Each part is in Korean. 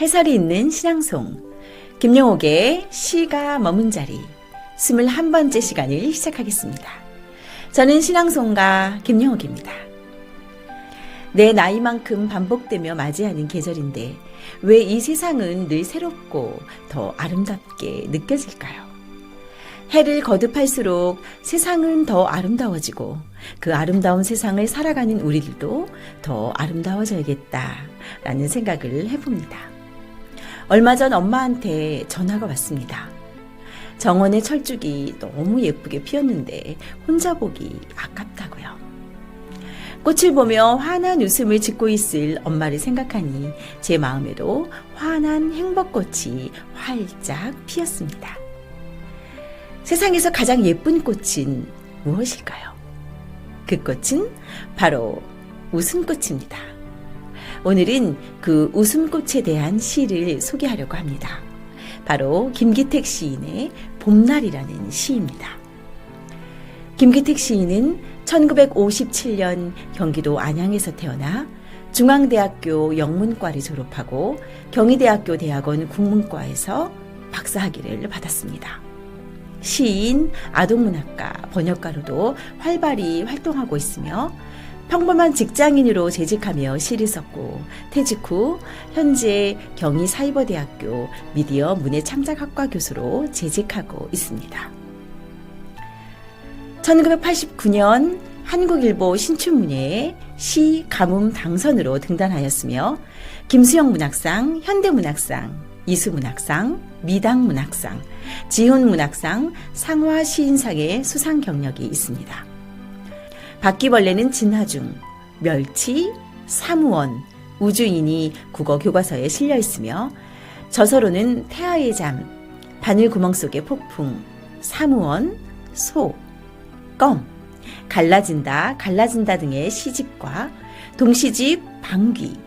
해설이 있는 신앙송 김영옥의 시가 머문 자리 21번째 시간을 시작하겠습니다. 저는 신앙송가 김영옥입니다. 내 나이만큼 반복되며 맞이하는 계절인데 왜 이 세상은 늘 새롭고 더 아름답게 느껴질까요? 해를 거듭할수록 세상은 더 아름다워지고 그 아름다운 세상을 살아가는 우리들도 더 아름다워져야겠다라는 생각을 해봅니다. 얼마 전 엄마한테 전화가 왔습니다. 정원의 철쭉이 너무 예쁘게 피었는데 혼자 보기 아깝다고요. 꽃을 보며 환한 웃음을 짓고 있을 엄마를 생각하니 제 마음에도 환한 행복꽃이 활짝 피었습니다. 세상에서 가장 예쁜 꽃은 무엇일까요? 그 꽃은 바로 웃음꽃입니다. 오늘은 그 웃음꽃에 대한 시를 소개하려고 합니다. 바로 김기택 시인의 봄날이라는 시입니다. 김기택 시인은 1957년 경기도 안양에서 태어나 중앙대학교 영문과를 졸업하고 경희대학교 대학원 국문과에서 박사학위를 받았습니다. 시인, 아동문학가, 번역가로도 활발히 활동하고 있으며 평범한 직장인으로 재직하며 시를 썼고 퇴직 후 현재 경희 사이버대학교 미디어 문해창작학과 교수로 재직하고 있습니다. 1989년 한국일보 신춘문예에 시 가뭄 당선으로 등단하였으며 김수영 문학상, 현대문학상, 이수문학상, 미당문학상, 지훈문학상, 상화시인상의 수상 경력이 있습니다. 바퀴벌레는 진화중, 멸치, 사무원, 우주인이 국어 교과서에 실려 있으며 저서로는 태아의 잠, 바늘 구멍 속의 폭풍, 사무원, 소, 껌, 갈라진다, 갈라진다 등의 시집과 동시집 방귀,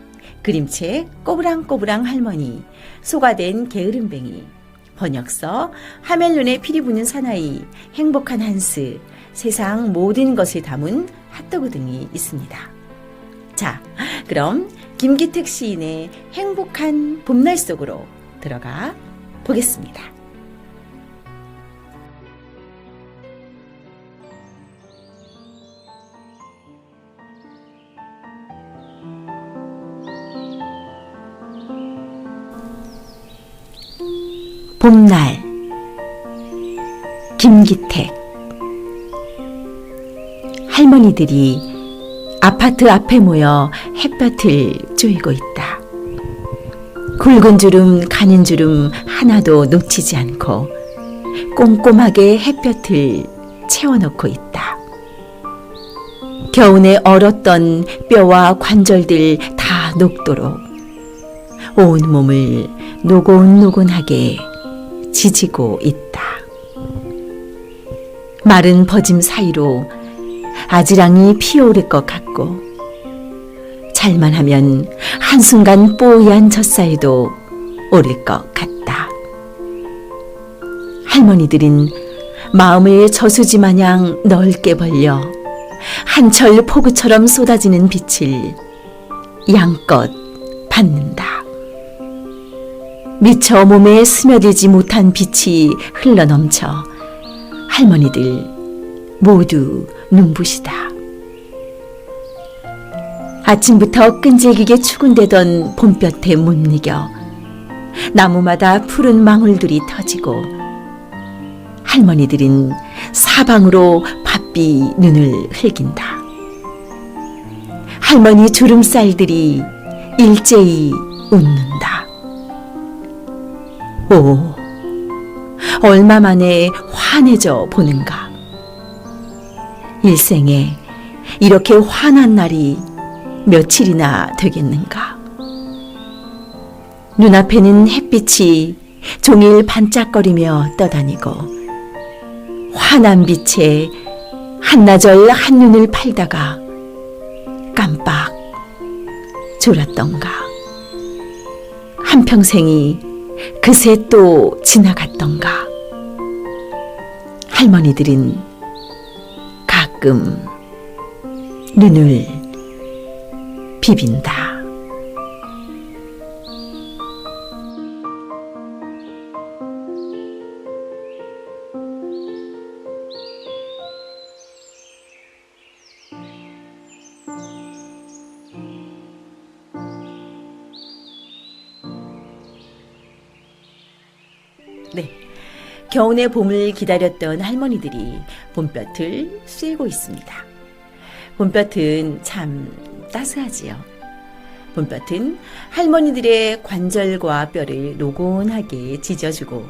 그림책 꼬부랑꼬부랑 할머니, 소가 된 게으름뱅이, 번역서, 하멜론의 피리 부는 사나이, 행복한 한스, 세상 모든 것을 담은 핫도그 등이 있습니다. 자, 그럼 김기택 시인의 행복한 봄날 속으로 들어가 보겠습니다. 봄날 김기택 할머니들이 아파트 앞에 모여 햇볕을 쬐고 있다. 굵은 주름, 가는 주름 하나도 놓치지 않고 꼼꼼하게 햇볕을 채워놓고 있다. 겨우내 얼었던 뼈와 관절들 다 녹도록 온 몸을 노곤노곤하게 지지고 있다. 마른 버짐 사이로 아지랑이 피어오를 것 같고 잘만 하면 한순간 뽀얀 젖사이도 오를 것 같다. 할머니들은 마음을 저수지 마냥 넓게 벌려 한철 폭우처럼 쏟아지는 빛을 양껏 받는다. 미처 몸에 스며들지 못한 빛이 흘러넘쳐 할머니들 모두 눈부시다. 아침부터 끈질기게 추근대던 봄볕에 못 이겨 나무마다 푸른 망울들이 터지고 할머니들은 사방으로 바삐 눈을 흘긴다. 할머니 주름살들이 일제히 웃는다. 오, 얼마 만에 환해져 보는가. 일생에 이렇게 환한 날이 며칠이나 되겠는가. 눈앞에는 햇빛이 종일 반짝거리며 떠다니고 환한 빛에 한나절 한눈을 팔다가 깜빡 졸았던가. 한평생이 그새 또 지나갔던가. 할머니들은 가끔 눈을 비빈다. 네. 겨우내 봄을 기다렸던 할머니들이 봄볕을 쐬고 있습니다. 봄볕은 참 따스하지요. 봄볕은 할머니들의 관절과 뼈를 노곤하게 지져주고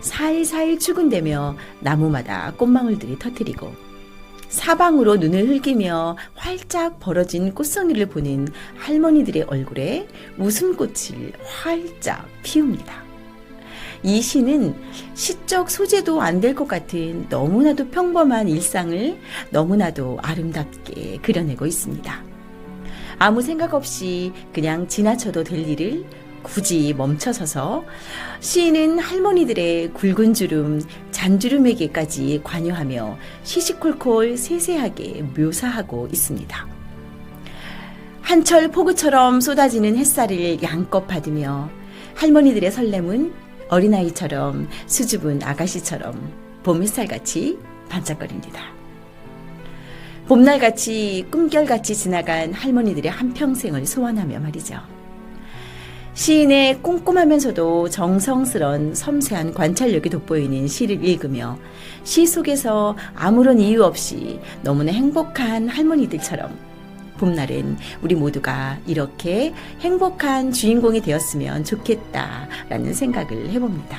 살살 추근대며 나무마다 꽃망울들이 터뜨리고 사방으로 눈을 흘기며 활짝 벌어진 꽃송이를 보는 할머니들의 얼굴에 웃음꽃을 활짝 피웁니다. 이 시는 시적 소재도 안 될 것 같은 너무나도 평범한 일상을 너무나도 아름답게 그려내고 있습니다. 아무 생각 없이 그냥 지나쳐도 될 일을 굳이 멈춰서서 시인은 할머니들의 굵은 주름, 잔주름에게까지 관여하며 시시콜콜 세세하게 묘사하고 있습니다. 한철 폭우처럼 쏟아지는 햇살을 양껏 받으며 할머니들의 설렘은 어린아이처럼 수줍은 아가씨처럼 봄 햇살같이 반짝거립니다. 봄날같이 꿈결같이 지나간 할머니들의 한평생을 소환하며 말이죠. 시인의 꼼꼼하면서도 정성스런 섬세한 관찰력이 돋보이는 시를 읽으며 시 속에서 아무런 이유 없이 너무나 행복한 할머니들처럼 봄날엔 우리 모두가 이렇게 행복한 주인공이 되었으면 좋겠다라는 생각을 해봅니다.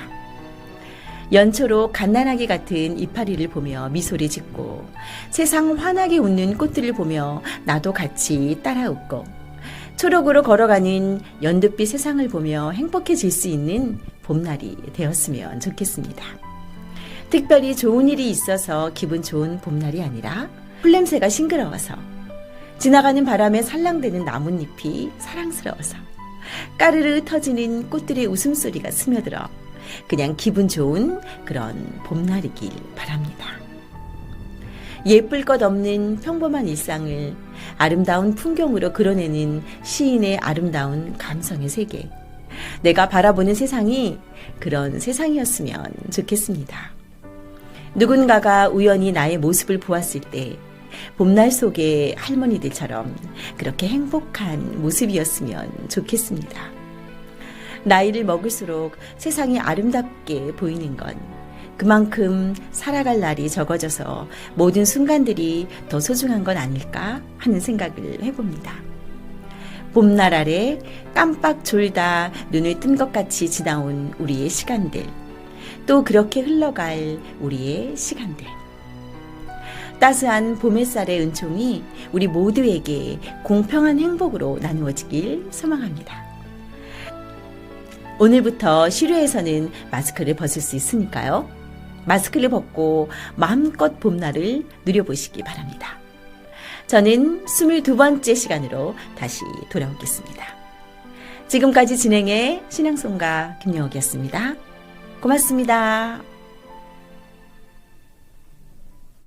연초로 갓난아기 같은 이파리를 보며 미소를 짓고 세상 환하게 웃는 꽃들을 보며 나도 같이 따라 웃고 초록으로 걸어가는 연두빛 세상을 보며 행복해질 수 있는 봄날이 되었으면 좋겠습니다. 특별히 좋은 일이 있어서 기분 좋은 봄날이 아니라 풀냄새가 싱그러워서 지나가는 바람에 살랑대는 나뭇잎이 사랑스러워서 까르르 터지는 꽃들의 웃음소리가 스며들어 그냥 기분 좋은 그런 봄날이길 바랍니다. 예쁠 것 없는 평범한 일상을 아름다운 풍경으로 그려내는 시인의 아름다운 감성의 세계. 내가 바라보는 세상이 그런 세상이었으면 좋겠습니다. 누군가가 우연히 나의 모습을 보았을 때 봄날 속의 할머니들처럼 그렇게 행복한 모습이었으면 좋겠습니다. 나이를 먹을수록 세상이 아름답게 보이는 건 그만큼 살아갈 날이 적어져서 모든 순간들이 더 소중한 건 아닐까 하는 생각을 해봅니다. 봄날 아래 깜빡 졸다 눈을 뜬 것 같이 지나온 우리의 시간들, 또 그렇게 흘러갈 우리의 시간들. 따스한 봄 햇살의 은총이 우리 모두에게 공평한 행복으로 나누어지길 소망합니다. 오늘부터 실외에서는 마스크를 벗을 수 있으니까요. 마스크를 벗고 마음껏 봄날을 누려보시기 바랍니다. 저는 22번째 시간으로 다시 돌아오겠습니다. 지금까지 진행해 신앙송가 김영옥이었습니다. 고맙습니다.